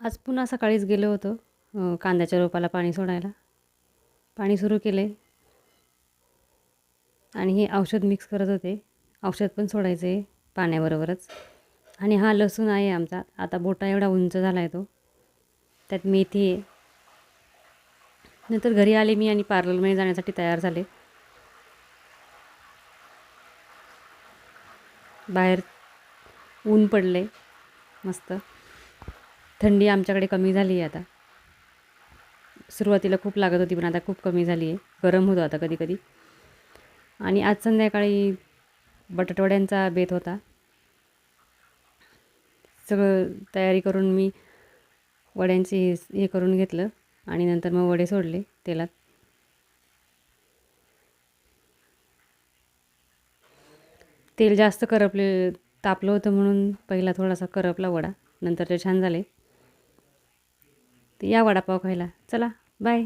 आज पुन्हा सकाळीच गेलो होतो कांद्याच्या रोपाला पाणी सोडायला. पाणी सुरू केले. आणि हे औषध मिक्स करत होते. औषध पण सोडायचं आहे पाण्याबरोबरच. आणि हा लसूण आहे आमचा. आता बोटा एवढा उंच झाला आहे तो. त्यात मेथी आहे. नंतर घरी आले मी आणि पार्लरमध्ये जाण्यासाठी तयार झाले. बाहेर ऊन पडले मस्त. थंडी आमच्याकडे कमी झाली आहे आता. सुरुवातीला खूप लागत होती पण आता खूप कमी झाली आहे. गरम होतं आता कधी कधी आणि आज संध्याकाळी बटाटवड्यांचा बेत होता. सगळं तयारी करून मी वड्यांचे हे करून घेतलं आणि नंतर मग वडे सोडले तेलात. तेल जास्त करपले तापलं होतं म्हणून पहिला थोडासा करपला वडा. नंतर ते छान झाले. तर या वडापाव खायला. चला बाय